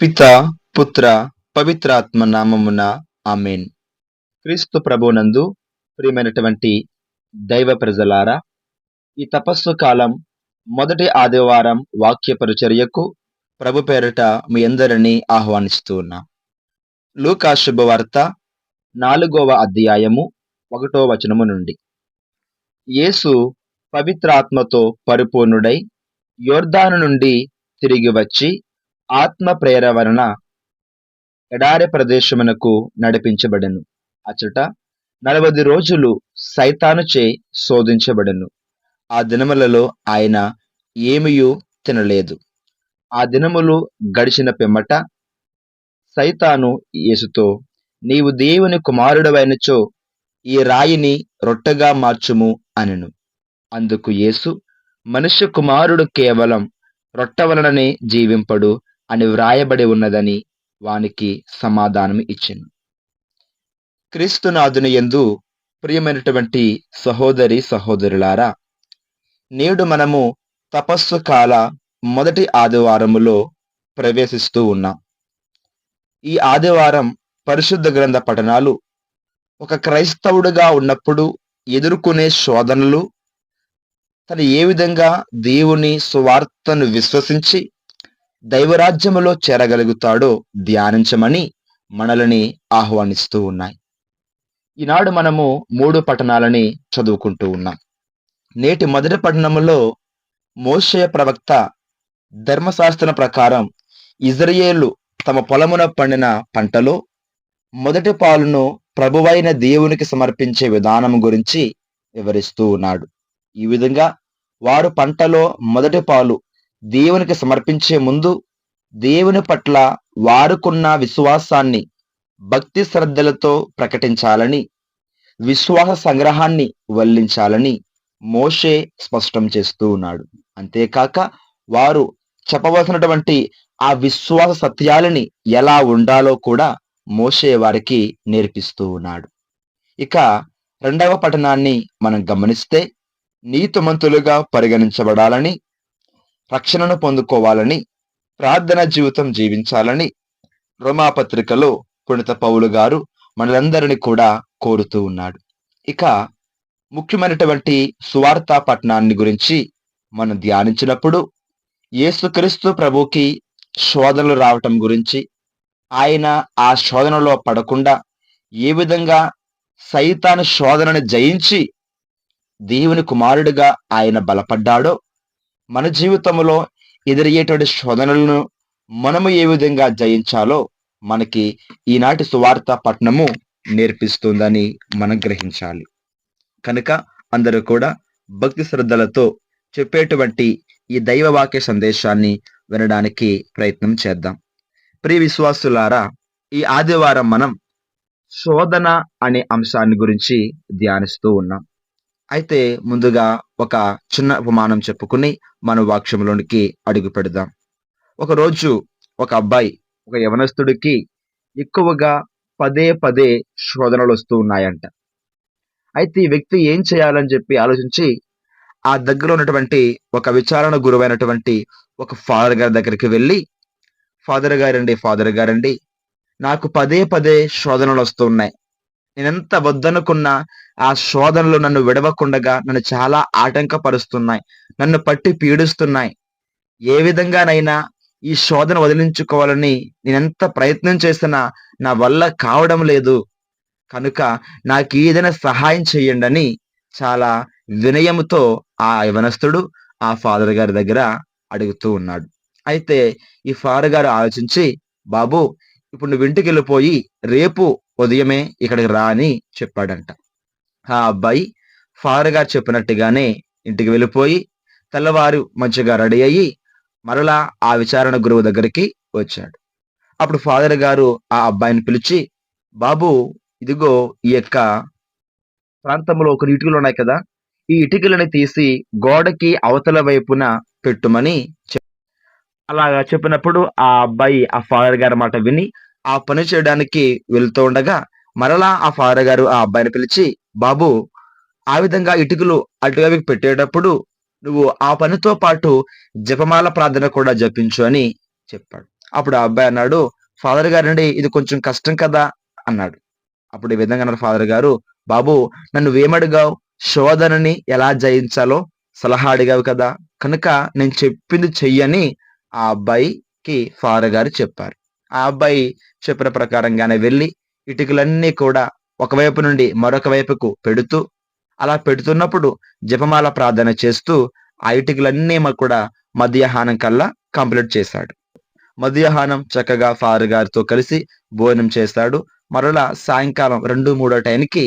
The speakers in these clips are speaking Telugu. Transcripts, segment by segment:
పిత పుత్ర పవిత్రాత్మ నామమున ఆమెన్. క్రీస్తు ప్రభునందు ప్రియమైనటువంటి దైవ ప్రజలారా ఈ తపస్సు కాలం మొదటి ఆదివారం వాక్య పరిచర్యకు ప్రభు పేరిట మీ అందరినీ ఆహ్వానిస్తూ ఉన్నా. లూకా శుభవార్త నాలుగవ అధ్యాయము ఒకటో వచనము నుండి. యేసు పవిత్రాత్మతో పరిపూర్ణుడై యోర్దాను నుండి తిరిగి వచ్చి ఆత్మ ప్రేరణ ఎడారి ప్రదేశమునకు నడిపించబడెను. అచట నలభై రోజులు సైతానుచే శోధించబడెను. ఆ దినములలో ఆయన ఏమియూ తినలేదు. ఆ దినములు గడిచిన పిమ్మట సైతాను యేసుతో నీవు దేవుని కుమారుడవైనచో ఈ రాయిని రొట్టెగా మార్చుము అనెను. అందుకు యేసు మనుష్య కుమారుడు కేవలం రొట్టె వలననే జీవింపడు అని వ్రాయబడి ఉన్నదని వానికి సమాధానం ఇచ్చింది. క్రీస్తునాథుని యందు ప్రియమైనటువంటి సహోదరి సహోదరులారా నేడు మనము తపస్సు కాల మొదటి ఆదివారములో ప్రవేశిస్తూ ఉన్నాం. ఈ ఆదివారం పరిశుద్ధ గ్రంథ పఠనాలు ఒక క్రైస్తవుడుగా ఉన్నప్పుడు ఎదుర్కొనే శోధనలు తను ఏ విధంగా దేవుని సువార్తను విశ్వసించి దైవరాజ్యములో చేరగలుగుతాడో ధ్యానించమని మనల్ని ఆహ్వానిస్తూ ఉన్నాయి. ఈనాడు మనము మూడు పట్టణాలని చదువుకుంటూ ఉన్నాం. నేటి మొదటి పట్టణములో మోషయ ప్రవక్త ధర్మశాస్త్రం ప్రకారం ఇజ్రాయేలు తమ పొలమున పండిన పంటలో మొదటి పాలును ప్రభువైన దేవునికి సమర్పించే విధానం గురించి వివరిస్తూ ఉన్నాడు. ఈ విధంగా వారు పంటలో మొదటి పాలు దేవునికి సమర్పించే ముందు దేవుని పట్ల వారుకున్న విశ్వాసాన్ని భక్తి శ్రద్ధలతో ప్రకటించాలని విశ్వాస సంగ్రహాన్ని వల్లించాలని మోషే స్పష్టం చేస్తూ ఉన్నాడు. అంతేకాక వారు చెప్పవలసినటువంటి ఆ విశ్వాస సత్యాలని ఎలా ఉండాలో కూడా మోషే వారికి నేర్పిస్తూ ఉన్నాడు. ఇక రెండవ పఠనాన్ని మనం గమనిస్తే నీతిమంతులుగా పరిగణించబడాలని రక్షణను పొందుకోవాలని ప్రార్థన జీవితం జీవించాలని రోమాపత్రికలో పుణిత పౌలు గారు మనలందరినీ కూడా కోరుతూ ఉన్నాడు. ఇక ముఖ్యమైనటువంటి సువార్త పట్టణాన్ని గురించి మనం ధ్యానించినప్పుడు యేసుక్రీస్తు ప్రభుకి శోధనలు రావటం గురించి ఆయన ఆ శోధనలో పడకుండా ఏ విధంగా సైతాను శోధనను జయించి దేవుని కుమారుడిగా ఆయన బలపడ్డాడో మన జీవితంలో ఎదురయ్యేటువంటి శోధనలను మనము ఏ విధంగా జయించాలో మనకి ఈనాటి సువార్త పట్టణము నేర్పిస్తుందని మనం గ్రహించాలి. కనుక అందరూ కూడా భక్తి శ్రద్ధలతో చెప్పేటువంటి ఈ దైవ వాక్య సందేశాన్ని వినడానికి ప్రయత్నం చేద్దాం. ప్రియ విశ్వాసులారా ఈ ఆదివారం మనం శోధన అనే అంశాన్ని గురించి ధ్యానిస్తూ ఉన్నాం. అయితే ముందుగా ఒక చిన్న ఉపమానం చెప్పుకుని మన వాక్యంలోనికి అడుగు పెడదాం. ఒకరోజు ఒక అబ్బాయి ఒక యవనస్తుడికి ఎక్కువగా పదే పదే శోధనలు వస్తూ ఉన్నాయంట. అయితే ఈ వ్యక్తి ఏం చేయాలని చెప్పి ఆలోచించి ఆ దగ్గర ఉన్నటువంటి ఒక విచారణ గురువైనటువంటి ఒక ఫాదర్ గారి దగ్గరికి వెళ్ళి ఫాదర్ గారండి ఫాదర్ గారండి నాకు పదే పదే శోధనలు వస్తూ ఉన్నాయి. నేనెంత వద్దనుకున్నా ఆ శోధనలు నన్ను విడవకుండగా నన్ను చాలా ఆటంకపరుస్తున్నాయి. నన్ను పట్టి పీడిస్తున్నాయి. ఏ విధంగానైనా ఈ శోధన వదిలించుకోవాలని నేనెంత ప్రయత్నం చేసినా నా వల్ల కావడం లేదు. కనుక నాకు ఏదైనా సహాయం చేయండి అని చాలా వినయంతో ఆ యవనస్తుడు ఆ ఫాదర్ గారి దగ్గర అడుగుతూ ఉన్నాడు. అయితే ఈ ఫాదర్ గారు ఆలోచించి బాబు ఇప్పుడు నువ్వు ఇంటికి వెళ్ళిపోయి రేపు ఉదయమే ఇక్కడికి రా అని చెప్పాడంట. ఆ అబ్బాయి ఫాదర్ గారు చెప్పినట్టుగానే ఇంటికి వెళ్ళిపోయి తెల్లవారు మంచిగా రెడీ అయ్యి మరలా ఆ విచారణ గురువు దగ్గరికి వచ్చాడు. అప్పుడు ఫాదర్ గారు ఆ అబ్బాయిని పిలిచి బాబు ఇదిగో ఈ యొక్క ప్రాంతంలో కొన్ని ఇటుకలు ఉన్నాయి కదా ఈ ఇటుకలని తీసి గోడకి అవతల వైపున పెట్టుమని అలాగా చెప్పినప్పుడు ఆ అబ్బాయి ఆ ఫాదర్ గారి మాట విని ఆ పని చేయడానికి వెళ్తూ ఉండగా మరలా ఆ ఫాదర్ గారు ఆ అబ్బాయిని పిలిచి బాబు ఆ విధంగా ఇటుకలు అటువైపుకి పెట్టేటప్పుడు నువ్వు ఆ పనితో పాటు జపమాల ప్రార్థన కూడా జపించు అని చెప్పాడు. అప్పుడు ఆ అబ్బాయి అన్నాడు ఫాదర్ గారండి ఇది కొంచెం కష్టం కదా అన్నాడు. అప్పుడు ఈ విధంగా అన్నారు ఫాదర్ గారు బాబు నన్ను వేమడిగావు శోధనని ఎలా జయించాలో సలహా అడిగావు కదా కనుక నేను చెప్పింది చెయ్యని ఆ అబ్బాయికి ఫాదర్ గారు చెప్పారు. ఆ అబ్బాయి చెప్పిన ప్రకారంగానే వెళ్ళి ఇటుకలన్నీ కూడా ఒకవైపు నుండి మరొక వైపుకు పెడుతూ అలా పెడుతున్నప్పుడు జపమాల ప్రార్థన చేస్తూ ఆ ఇటుకలన్నీ కూడా మధ్యాహ్నం కల్లా కంప్లీట్ చేశాడు. మధ్యాహ్నం చక్కగా ఫాదర్ గారితో కలిసి భోజనం చేస్తాడు. మరలా సాయంకాలం రెండు మూడో టైంకి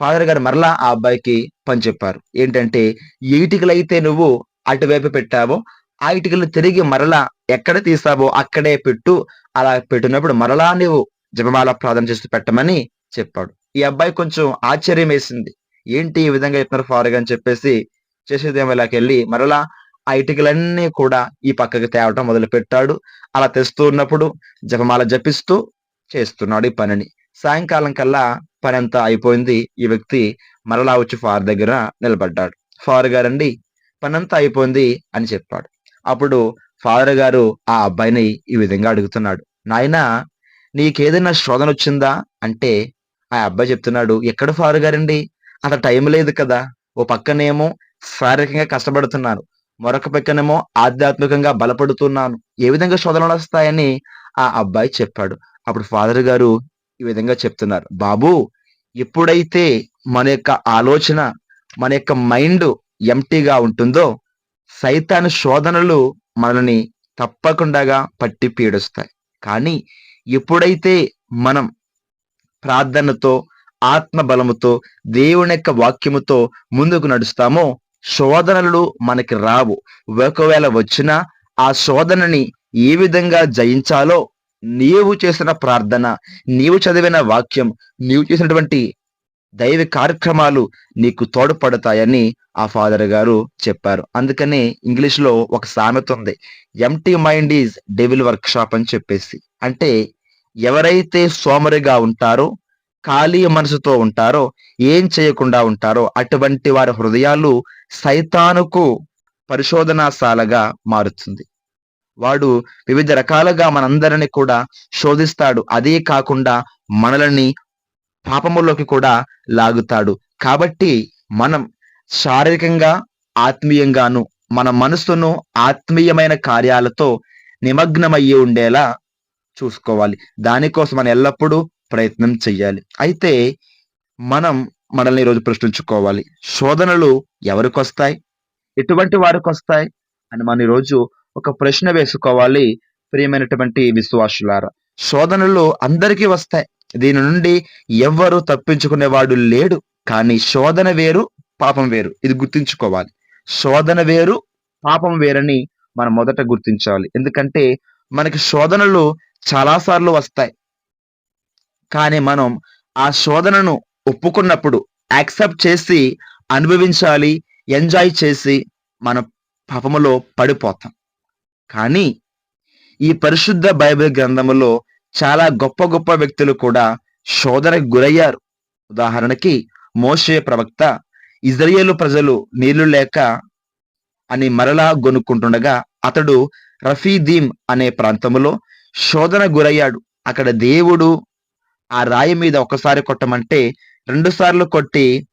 ఫాదర్ గారు మరలా ఆ అబ్బాయికి పని చెప్పారు. ఏంటంటే ఇటుకలైతే నువ్వు అటువైపు పెట్టావో ఆ ఇటుకలు తిరిగి మరలా ఎక్కడ తీసావో అక్కడే పెట్టు. అలా పెట్టినప్పుడు మరలా నువ్వు జపమాల ప్రార్థన చేస్తూ పెట్టమని చెప్పాడు. ఈ అబ్బాయి కొంచెం ఆశ్చర్యం వేసింది. ఏంటి ఈ విధంగా చెప్తున్నారు ఫారుగా అని చెప్పేసి చేసేదేమోలాకి వెళ్ళి మరలా ఆ ఇటుకలన్నీ కూడా ఈ పక్కకి తేవటం మొదలు పెట్టాడు. అలా తెస్తూ ఉన్నప్పుడు జపమాల జపిస్తూ చేస్తున్నాడు ఈ పనిని. సాయంకాలం కల్లా పని అంతా అయిపోయింది. ఈ వ్యక్తి మరలా వచ్చి ఫార్ దగ్గర నిలబడ్డాడు. ఫార్ గారండి పనంతా అయిపోయింది అని చెప్పాడు. అప్పుడు ఫాదర్ గారు ఆ అబ్బాయిని ఈ విధంగా అడుగుతున్నాడు. నాయనా నీకేదైనా శోధన వచ్చిందా? అంటే ఆ అబ్బాయి చెప్తున్నాడు ఎక్కడ ఫాదర్ గారండి? అంత టైం లేదు కదా. ఓ పక్కనేమో శారీరకంగా కష్టపడుతున్నాను మరొక పక్కనేమో ఆధ్యాత్మికంగా బలపడుతున్నాను. ఏ విధంగా శోధనలు వస్తాయని ఆ అబ్బాయి చెప్పాడు. అప్పుడు ఫాదర్ గారు ఈ విధంగా చెప్తున్నారు బాబు ఎప్పుడైతే మన యొక్క ఆలోచన మన యొక్క మైండ్ ఎంటీగా ఉంటుందో సైతాను శోధనలు మనల్ని తప్పకుండా పట్టి పీడుస్తాయి. కానీ ఎప్పుడైతే మనం ప్రార్థనతో ఆత్మ బలముతో దేవుని యొక్క వాక్యముతో ముందుకు నడుస్తామో శోధనలు మనకి రావు. ఒకవేళ వచ్చినా ఆ శోధనని ఏ విధంగా జయించాలో నీవు చేసిన ప్రార్థన నీవు చదివిన వాక్యం నీవు చేసినటువంటి దైవ కార్యక్రమాలు నీకు తోడ్పడతాయని ఆ ఫాదర్ గారు చెప్పారు. అందుకనే ఇంగ్లీష్లో ఒక సామెత ఉంది. Empty mind is devil workshop అని చెప్పేసి. అంటే ఎవరైతే సోమరిగా ఉంటారో ఖాళీ మనసుతో ఉంటారో ఏం చేయకుండా ఉంటారో అటువంటి వారి హృదయాలు సైతానుకు పరిశోధనాశాలగా మారుతుంది. వాడు వివిధ రకాలుగా మనందరిని కూడా శోధిస్తాడు. అదే కాకుండా మనల్ని పాపములోకి కూడా లాగుతాడు. కాబట్టి మనం శారీరకంగా ఆత్మీయంగాను మన మనసును ఆత్మీయమైన కార్యాలతో నిమగ్నమయ్యి ఉండేలా చూసుకోవాలి. దానికోసం మనం ఎల్లప్పుడూ ప్రయత్నం చెయ్యాలి. అయితే మనం మనల్ని ఈరోజు ప్రశ్నించుకోవాలి. శోధనలు ఎవరికి వస్తాయి ఎటువంటి వారికి వస్తాయి అని మన ఈరోజు ఒక ప్రశ్న వేసుకోవాలి ప్రియమైనటువంటి విశ్వాసులారా. శోధనలు అందరికీ వస్తాయి. దీని నుండి ఎవ్వరూ తప్పించుకునేవాడు లేడు కానీ శోధన వేరు పాపం వేరు. ఇది గుర్తుంచుకోవాలి. శోధన వేరు పాపం వేరని మనం మొదట గుర్తించాలి. ఎందుకంటే మనకి శోధనలు చాలాసార్లు వస్తాయి. కానీ మనం ఆ శోధనను ఒప్పుకున్నప్పుడు యాక్సెప్ట్ చేసి అనుభవించాలి ఎంజాయ్ చేసి మన పాపములో పడిపోతాం. కానీ ఈ పరిశుద్ధ బైబిల్ గ్రంథములో చాలా గొప్ప గొప్ప వ్యక్తులు కూడా శోధనకు గురయ్యారు. ఉదాహరణకి మోషే ప్రవక్త ఇజ్రాయేలు ప్రజలు నీళ్ళు లేక అని మరలా గొనుక్కుంటుండగా అతడు రఫీదీం అనే ప్రాంతంలో శోధన గురయ్యాడు. అక్కడ దేవుడు ఆ రాయి మీద ఒకసారి కొట్టమంటే రెండు సార్లు కొట్టి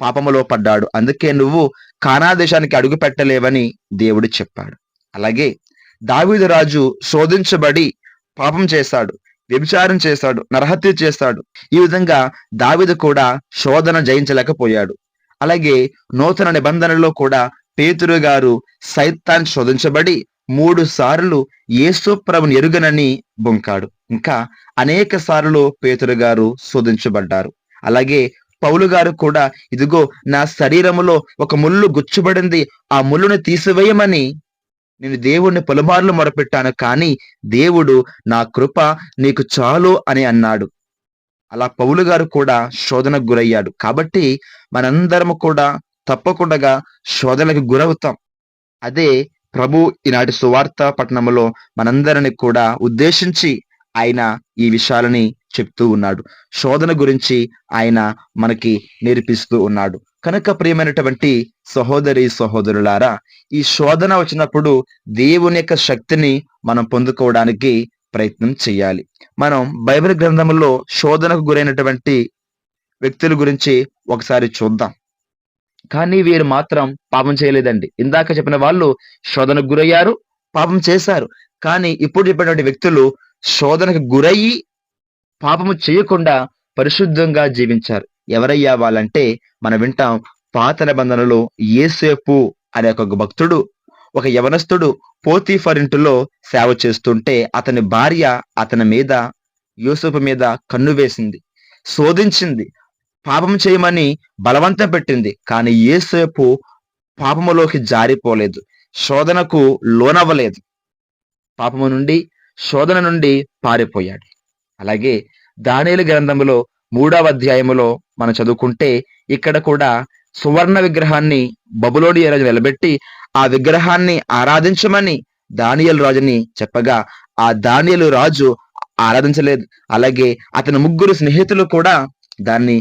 పాపములో పడ్డాడు. అందుకే నువ్వు కానా దేశానికి అడుగు పెట్టలేవని దేవుడు చెప్పాడు. అలాగే దావీదు రాజు శోధించబడి పాపం చేశాడు వ్యభిచారం చేశాడు నరహత్య చేశాడు ఈ విధంగా దావిద కూడా శోధన జయించలేకపోయాడు. అలాగే నూతన నిబంధనలో కూడా పేతురు గారు సైతాన్ శోధించబడి మూడు సార్లు యేసు ప్రభుని ఎరుగనని బొంకాడు. ఇంకా అనేక సార్లు పేతురు గారు శోధించబడ్డారు. అలాగే పౌలు గారు కూడా ఇదిగో నా శరీరములో ఒక ముళ్ళు గుచ్చుబడింది ఆ ముళ్ళును తీసివేయమని నేను దేవుణ్ణి పలుమార్లు మొరపెట్టాను కానీ దేవుడు నా కృప నీకు చాలు అని అన్నాడు. అలా పౌలు గారు కూడా శోధనకు గురయ్యాడు. కాబట్టి మనందరం కూడా తప్పకుండా శోధనకు గురవుతాం. అదే ప్రభు ఈనాటి సువార్త పట్టణంలో మనందరిని కూడా ఉద్దేశించి ఆయన ఈ విషయాలని చెప్తూ ఉన్నాడు. శోధన గురించి ఆయన మనకి నేర్పిస్తూ ఉన్నాడు. కనుక ప్రియమైనటువంటి సహోదరి సహోదరులారా ఈ శోధన వచ్చినప్పుడు దేవుని యొక్క శక్తిని మనం పొందుకోవడానికి ప్రయత్నం చేయాలి. మనం బైబిల్ గ్రంథంలో శోధనకు గురైనటువంటి వ్యక్తుల గురించి ఒకసారి చూద్దాం. కానీ వీరు మాత్రం పాపం చేయలేదండి. ఇందాక చెప్పిన వాళ్ళు శోధనకు గురయ్యారు పాపం చేశారు. కానీ ఇప్పుడు చెప్పినటువంటి వ్యక్తులు శోధనకు గురయ్యి పాపము చేయకుండా పరిశుద్ధంగా జీవించారు. ఎవరయ్యా వాళ్ళంటే మనం వింటాం పాత నిబంధనలో ఏసేపు అనే ఒక భక్తుడు ఒక యవనస్తుడు పోతీఫర్ ఇంటిలో సేవ చేస్తుంటే అతని భార్య అతని మీద యూసుఫ్ మీద కన్ను వేసింది శోధించింది పాపం చేయమని బలవంతం పెట్టింది. కానీ ఏసేపు పాపములోకి జారిపోలేదు శోధనకు లోనవ్వలేదు. పాపము నుండి శోధన నుండి పారిపోయాడు. అలాగే దానేలు గ్రంథములో మూడవ అధ్యాయములో మనం చదువుకుంటే ఇక్కడ కూడా సువర్ణ విగ్రహాన్ని బబులోని రాజు నిలబెట్టి ఆ విగ్రహాన్ని ఆరాధించమని దానియలు రాజుని చెప్పగా ఆ దానియలు రాజు ఆరాధించలేదు. అలాగే అతని ముగ్గురు స్నేహితులు కూడా దాన్ని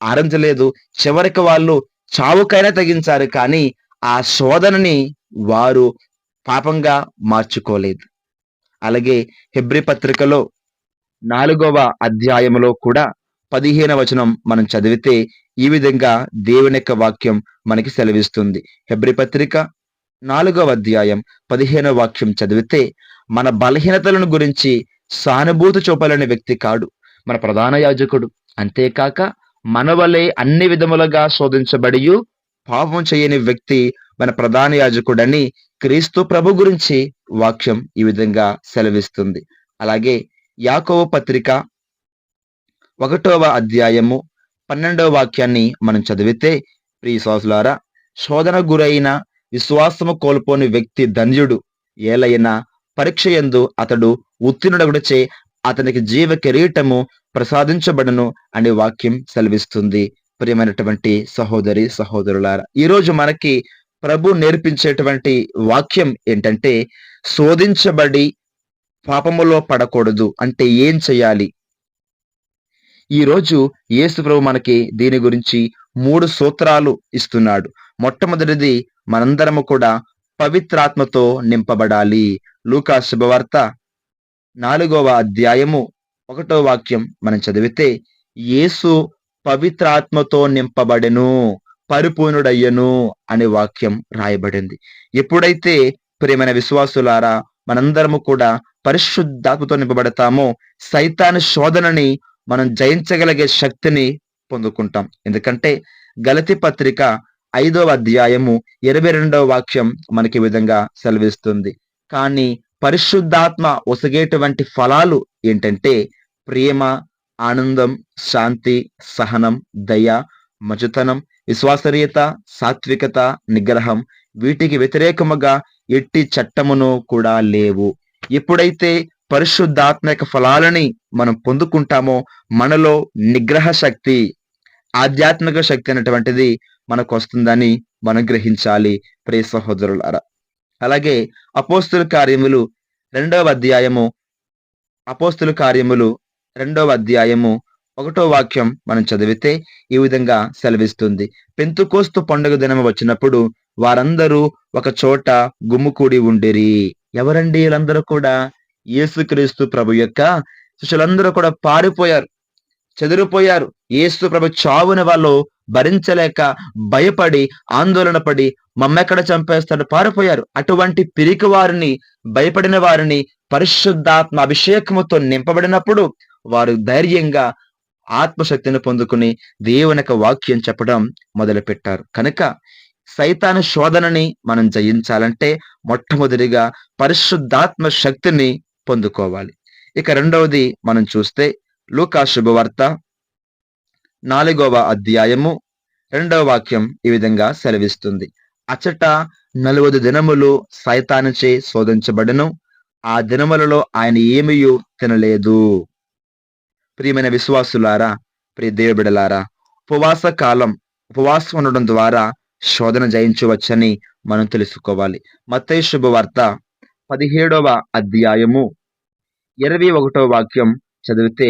ఆరాధించలేదు. చివరికి వాళ్ళు చావుకైనా తగ్గించారు కానీ ఆ శోధనని వారు పాపంగా మార్చుకోలేదు. అలాగే హెబ్రి పత్రికలో నాలుగవ అధ్యాయములో కూడా పదిహేన వచనం మనం చదివితే ఈ విధంగా దేవుని యొక్క వాక్యం మనకి సెలవిస్తుంది. హెబ్రి పత్రిక నాలుగవ అధ్యాయం పదిహేనవ వాక్యం చదివితే మన బలహీనతలను గురించి సానుభూతి చూపాలనే వ్యక్తి కాడు. మన ప్రధాన యాజకుడు. అంతేకాక మన వలె అన్ని విధములుగా శోధించబడి పాపం చేయని వ్యక్తి మన ప్రధాన యాజకుడని క్రీస్తు ప్రభు గురించి వాక్యం ఈ విధంగా సెలవిస్తుంది. అలాగే యాకోవ పత్రిక ఒకటవ అధ్యాయము పన్నెండవ వాక్యాన్ని మనం చదివితే ప్రియ సోసులారా శోధన గురైన విశ్వాసము కోల్పోని వ్యక్తి ధన్యుడు ఏలైనా పరీక్ష ఎందు అతడు ఉత్తీర్ణుడగుడిచే అతనికి జీవ కిరీటము ప్రసాదించబడను అనే వాక్యం సెలవిస్తుంది. ప్రియమైనటువంటి సహోదరి సహోదరులారా ఈ రోజు మనకి ప్రభు నేర్పించేటువంటి వాక్యం ఏంటంటే శోధించబడి పాపములో పడకూడదు. అంటే ఏం చేయాలి? ఈ రోజు మనకి దీని గురించి మూడు సూత్రాలు ఇస్తున్నాడు. మొట్టమొదటిది మనందరము కూడా పవిత్రాత్మతో నింపబడాలి. లూకా శుభవార్త నాలుగవ అధ్యాయము ఒకటో వాక్యం మనం చదివితే యేసు పవిత్రాత్మతో నింపబడెను పరిపూర్ణుడయ్యను అనే వాక్యం రాయబడింది. ఎప్పుడైతే ప్రేమైన విశ్వాసులారా మనందరము కూడా పరిశుద్ధాత్మతో నింపబడతామో సైతాను శోధనని మనం జయించగలిగే శక్తిని పొందుకుంటాం. ఎందుకంటే గలతి పత్రిక ఐదవ అధ్యాయము ఇరవై రెండవ వాక్యం మనకి ఈ విధంగా సెలవిస్తుంది. కానీ పరిశుద్ధాత్మ ఒసగేటువంటి ఫలాలు ఏంటంటే ప్రేమ ఆనందం శాంతి సహనం దయ మజుతనం విశ్వాసరీయత సాత్వికత నిగ్రహం వీటికి వ్యతిరేకముగా ఎట్టి చట్టమును కూడా లేవు. ఎప్పుడైతే పరిశుద్ధాత్మక ఫలాలని మనం పొందుకుంటామో మనలో నిగ్రహ శక్తి ఆధ్యాత్మిక శక్తి అనేటువంటిది మనకు వస్తుందని మనం గ్రహించాలి. ప్రియ సహోదరులారా అలాగే అపోస్తుల కార్యములు రెండవ అధ్యాయము అపోస్తుల కార్యములు రెండవ అధ్యాయము ఒకటో వాక్యం మనం చదివితే ఈ విధంగా సెలవిస్తుంది. పెంతుకోస్తు పండుగ దినం వచ్చినప్పుడు వారందరూ ఒక చోట గుమ్ముకూడి ఉండిరి. ఎవరండి వీళ్ళందరూ కూడా? యేసుక్రీస్తు ప్రభు యొక్క శిష్యులందరూ కూడా పారిపోయారు చెదిరిపోయారు. యేసు ప్రభు చావుని వాళ్ళు భరించలేక భయపడి ఆందోళన పడి మమ్మెక్కడ చంపేస్తాడు? పారిపోయారు. అటువంటి పిరికి వారిని భయపడిన వారిని పరిశుద్ధాత్మ అభిషేకముతో నింపబడినప్పుడు వారు ధైర్యంగా ఆత్మశక్తిని పొందుకుని దేవుని యొక్క వాక్యం చెప్పడం మొదలుపెట్టారు. కనుక సైతాను శోధనని మనం జయించాలంటే మొట్టమొదటిగా పరిశుద్ధాత్మ శక్తిని పొందుకోవాలి. ఇక రెండవది మనం చూస్తే లూకా శుభవార్త నాలుగవ అధ్యాయము రెండవ వాక్యం ఈ విధంగా సెలవిస్తుంది. అచట నలువది దినములు సైతానుచే శోధించబడను ఆ దినములలో ఆయన ఏమియూ తినలేదు. ప్రియమైన విశ్వాసులారా ప్రియ దేవబిడలారా ఉపవాస కాలం ఉపవాసం ఉండడం ద్వారా శోధన జయించవచ్చని మనం తెలుసుకోవాలి. మత్తయి శుభవార్త పదిహేడవ అధ్యాయము ఇరవై ఒకటో వాక్యం చదివితే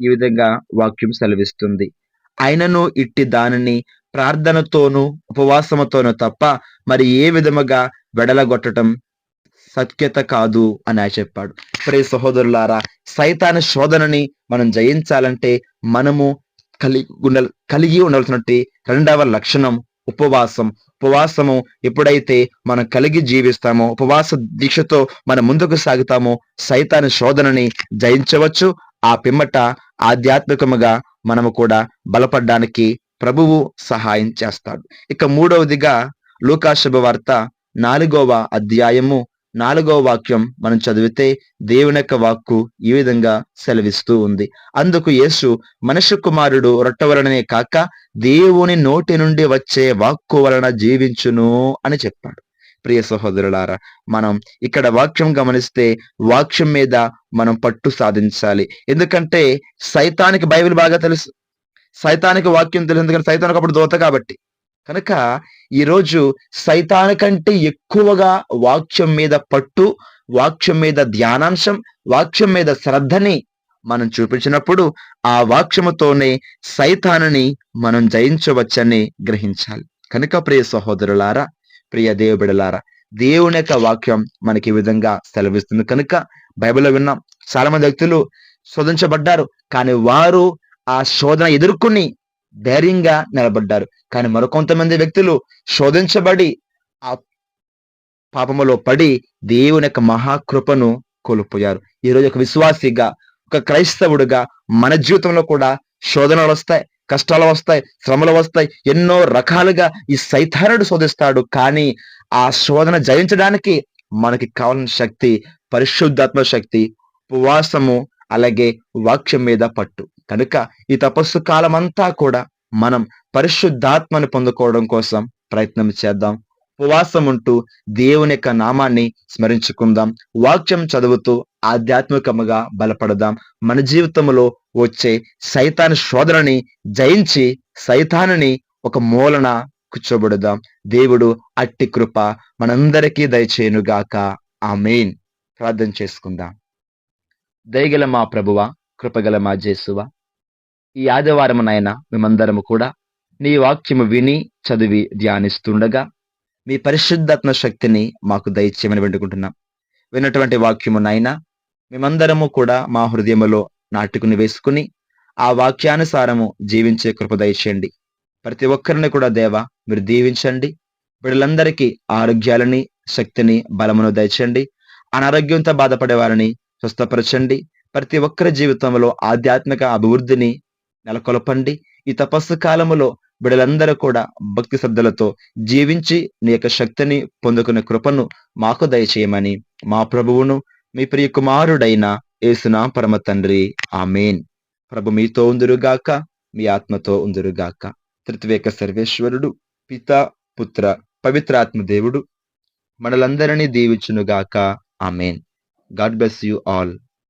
ఈ విధంగా వాక్యం సెలవిస్తుంది. అయినను ఇట్టి దానిని ప్రార్థనతోనూ ఉపవాసముతోనూ తప్ప మరి ఏ విధముగా వెడలగొట్టడం సత్యత కాదు అని ఆయన చెప్పాడు. ప్రే సహోదరులారా సైతాన శోధనని మనం జయించాలంటే మనము కలిగి ఉండ కలిగి ఉండాల్సినట్టు రెండవ లక్షణం ఉపవాసం. ఉపవాసము ఎప్పుడైతే మనం కలిగి జీవిస్తామో ఉపవాస దీక్షతో మనం ముందుకు సాగుతామో సైతాన శోధనని జయించవచ్చు. ఆ పిమ్మట ఆధ్యాత్మికముగా మనము కూడా బలపడడానికి ప్రభువు సహాయం చేస్తాడు. ఇక మూడవదిగా లూకాశుభ వార్త నాలుగవ అధ్యాయము నాలుగవ వాక్యం మనం చదివితే దేవుని యొక్క వాక్కు ఈ విధంగా సెలవిస్తూ ఉంది. అందుకు యేసు మనుష్య కుమారుడు రొట్ట వలననే కాక దేవుని నోటి నుండి వచ్చే వాక్కు వలన జీవించును అని చెప్పాడు. ప్రియ సహోదరులారా మనం ఇక్కడ వాక్యం గమనిస్తే వాక్యం మీద మనం పట్టు సాధించాలి. ఎందుకంటే సైతానికి బైబిల్ బాగా తెలుసు. సైతానికి వాక్యం తెలుసు. ఎందుకంటే సైతానికి అప్పుడు దోత కాబట్టి. కనుక ఈరోజు సైతాను కంటే ఎక్కువగా వాక్యం మీద పట్టు వాక్యం మీద ధ్యానాంశం వాక్యం మీద శ్రద్ధని మనం చూపించినప్పుడు ఆ వాక్యముతోనే సైతానని మనం జయించవచ్చని గ్రహించాలి. కనుక ప్రియ సహోదరులారా ప్రియ దేవుబిడలారా దేవుని యొక్క వాక్యం మనకి ఈ విధంగా సెలవిస్తుంది. కనుక బైబిల్లో విన్నాం చాలా మంది వ్యక్తులు శోధించబడ్డారు కానీ వారు ఆ శోధన ఎదుర్కొని ధైర్యంగా నిలబడ్డారు. కానీ మరికొంతమంది వ్యక్తులు శోధించబడి ఆ పాపములో పడి దేవుని యొక్క మహాకృపను కోల్పోయారు. ఈరోజు ఒక విశ్వాసిగా ఒక క్రైస్తవుడిగా మన జీవితంలో కూడా శోధనలు వస్తాయి కష్టాలు వస్తాయి శ్రమలు వస్తాయి ఎన్నో రకాలుగా ఈ సైతానుడు శోధిస్తాడు. కానీ ఆ శోధన జయించడానికి మనకి కావాల్సిన శక్తి పరిశుద్ధాత్మ శక్తి ఉపవాసము అలాగే వాక్యం మీద పట్టు. కనుక ఈ తపస్సు కాలం అంతా కూడా మనం పరిశుద్ధాత్మని పొందుకోవడం కోసం ప్రయత్నం చేద్దాం. ఉపవాసం ఉంటూ దేవుని యొక్క నామాన్ని స్మరించుకుందాం. వాక్యం చదువుతూ ఆధ్యాత్మికముగా బలపడదాం. మన జీవితంలో వచ్చే సైతాన్ శోధనని జయించి సైతానుని ఒక మూలన కూర్చోబెడదాం. దేవుడు అట్టి కృప మనందరికీ దయచేయునుగాక. మెయిన్ ప్రార్థన చేసుకుందాం. దయగల మా ప్రభువ కృపగల మా జేసువ ఈ ఆదివారం నాయన మేమందరము కూడా నీ వాక్యము విని చదివి ధ్యానిస్తుండగా మీ పరిశుద్ధాత్మ శక్తిని మాకు దయచేయమని వెండుకుంటున్నాం. విన్నటువంటి వాక్యము నాయన మేమందరము కూడా మా హృదయములో నాటుకుని వేసుకుని ఆ వాక్యానుసారము జీవించే కృప దయచేయండి. ప్రతి ఒక్కరిని కూడా దేవ మీరు దీవించండి. వీళ్ళందరికీ ఆరోగ్యాలని శక్తిని బలమును దయచండి అనారోగ్యంతో బాధపడే వారిని స్వస్థపరచండి. ప్రతి ఒక్కరి జీవితంలో ఆధ్యాత్మిక అభివృద్ధిని నెలకొల్పండి. ఈ తపస్సు కాలములో బిడలందరూ కూడా భక్తి శ్రద్ధలతో జీవించి నీ యొక్క శక్తిని పొందుకునే కృపను మాకు దయచేయమని మా ప్రభువును మీ ప్రియ కుమారుడైన ఏసునా పరమ తండ్రి. ఆమెన్. ప్రభు మీతో ఉందురుగాక మీ ఆత్మతో ఉందురుగాక. తృత్వేక సర్వేశ్వరుడు పిత పుత్ర పవిత్రాత్మ దేవుడు మనలందరినీ దీవించునుగాక. Amen. God bless you all.